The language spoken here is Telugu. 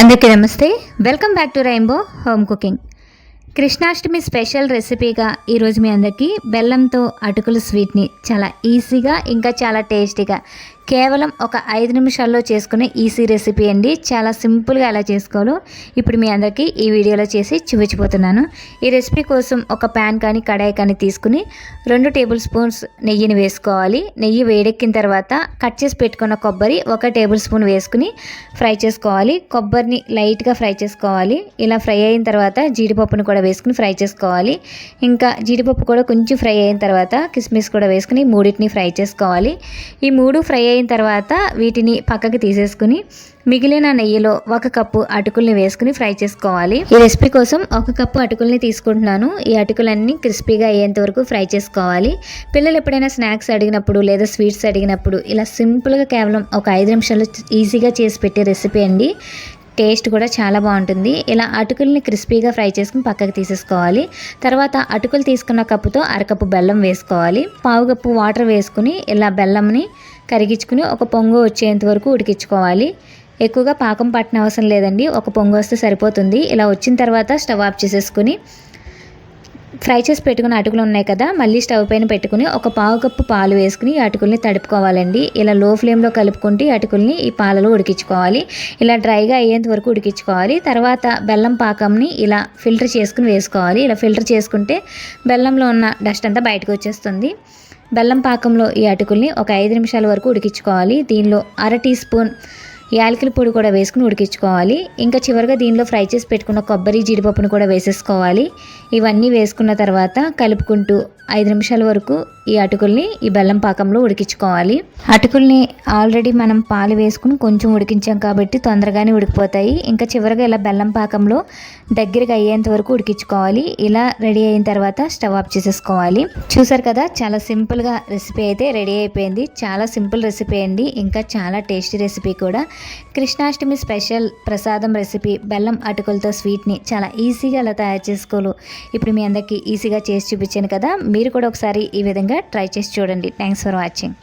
అందరికీ నమస్తే. Welcome back to Rainbow Home Cooking Krishnashtami special రెసిపీగా ఈరోజు మీ అందరికీ బెల్లంతో అటుకుల స్వీట్ని చాలా ఈజీగా ఇంకా చాలా టేస్టీగా కేవలం ఒక ఐదు నిమిషాల్లో చేసుకునే ఈజీ రెసిపీ అండి. చాలా సింపుల్గా ఎలా చేసుకోవాలో ఇప్పుడు మీ అందరికీ ఈ వీడియోలో చేసి చూపించిపోతున్నాను ఈ రెసిపీ కోసం ఒక ప్యాన్ కానీ కడాయి కానీ తీసుకుని రెండు టేబుల్ స్పూన్స్ నెయ్యిని వేసుకోవాలి. నెయ్యి వేడెక్కిన తర్వాత కట్ చేసి పెట్టుకున్న కొబ్బరి ఒక టేబుల్ స్పూన్ వేసుకుని ఫ్రై చేసుకోవాలి. కొబ్బరిని లైట్గా ఫ్రై చేసుకోవాలి. ఇలా ఫ్రై అయిన తర్వాత జీడిపప్పును కూడా వేసుకుని ఫ్రై చేసుకోవాలి. ఇంకా జీడిపప్పు కూడా కొంచెం ఫ్రై అయిన తర్వాత కిస్మిస్ కూడా వేసుకుని మూడింటిని ఫ్రై చేసుకోవాలి. ఈ మూడు ఫ్రై అయిన తర్వాత వీటిని పక్కకి తీసేసుకుని మిగిలిన నెయ్యిలో ఒక కప్పు అటుకుల్ని వేసుకుని ఫ్రై చేసుకోవాలి. ఈ రెసిపీ కోసం ఒక కప్పు అటుకుల్ని తీసుకుంటున్నాను. ఈ అటుకులన్నీ క్రిస్పీగా అయ్యేంత వరకు ఫ్రై చేసుకోవాలి. పిల్లలు ఎప్పుడైనా స్నాక్స్ అడిగినప్పుడు లేదా స్వీట్స్ అడిగినప్పుడు ఇలా సింపుల్గా కేవలం ఒక ఐదు నిమిషాలు ఈజీగా చేసి పెట్టే రెసిపీ అండి. టేస్ట్ కూడా చాలా బాగుంటుంది. ఇలా అటుకుల్ని క్రిస్పీగా ఫ్రై చేసుకుని పక్కకు తీసేసుకోవాలి. తర్వాత అటుకులు తీసుకున్న కప్పుతో అరకప్పు బెల్లం వేసుకోవాలి. పావు కప్పు వాటర్ వేసుకుని ఇలా బెల్లంని కరిగించుకుని ఒక పొంగు వచ్చేంత వరకు ఉడికించుకోవాలి. ఎక్కువగా పాకం పట్టిన అవసరం లేదండి. ఒక పొంగు వస్తే సరిపోతుంది. ఇలా వచ్చిన తర్వాత స్టవ్ ఆఫ్ చేసేసుకుని ఫ్రై చేసి పెట్టుకున్న అటుకులు ఉన్నాయి కదా మళ్ళీ స్టవ్ పైన పెట్టుకుని ఒక పావు కప్పు పాలు వేసుకుని ఈ అటుకుల్ని తడుపుకోవాలండి. ఇలా లో ఫ్లేమ్లో కలుపుకుంటే ఈ అటుకుల్ని ఈ పాలలో ఉడికించుకోవాలి. ఇలా డ్రైగా అయ్యేంత వరకు ఉడికించుకోవాలి. తర్వాత బెల్లం పాకంని ఇలా ఫిల్టర్ చేసుకుని వేసుకోవాలి. ఇలా ఫిల్టర్ చేసుకుంటే బెల్లంలో ఉన్న డస్ట్ అంతా బయటకు వచ్చేస్తుంది. బెల్లం పాకంలో ఈ అటుకుల్ని ఒక ఐదు నిమిషాల వరకు ఉడికించుకోవాలి. దీనిలో అర టీ స్పూన్ యాలకుల పొడి కూడా వేసుకుని ఉడికించుకోవాలి. ఇంకా చివరిగా దీనిలో ఫ్రై చేసి పెట్టుకున్న కొబ్బరి జీడిపప్పును కూడా వేసేసుకోవాలి. ఇవన్నీ వేసుకున్న తర్వాత కలుపుకుంటూ ఐదు నిమిషాల వరకు ఈ అటుకుల్ని ఈ బెల్లం పాకంలో ఉడికించుకోవాలి. అటుకుల్ని ఆల్రెడీ మనం పాలు వేసుకుని కొంచెం ఉడికించాం కాబట్టి తొందరగానే ఉడికిపోతాయి. ఇంకా చివరిగా ఇలా బెల్లం పాకంలో దగ్గరగా అయ్యేంత వరకు ఉడికించుకోవాలి. ఇలా రెడీ అయిన తర్వాత స్టవ్ ఆఫ్ చేసేసుకోవాలి. చూసారు కదా చాలా సింపుల్గా రెసిపీ అయితే రెడీ అయిపోయింది. చాలా సింపుల్ రెసిపీ అండి. ఇంకా చాలా టేస్టీ రెసిపీ కూడా. కృష్ణాష్టమి స్పెషల్ ప్రసాదం రెసిపీ బెల్లం అటుకులతో స్వీట్ని చాలా ఈజీగా అలా తయారు చేసుకోలు ఇప్పుడు మీ అందరికీ ఈజీగా చేసి చూపించాను కదా మీరు కూడా ఒకసారి ఈ విధంగా ట్రై చేసి చూడండి. Thanks for watching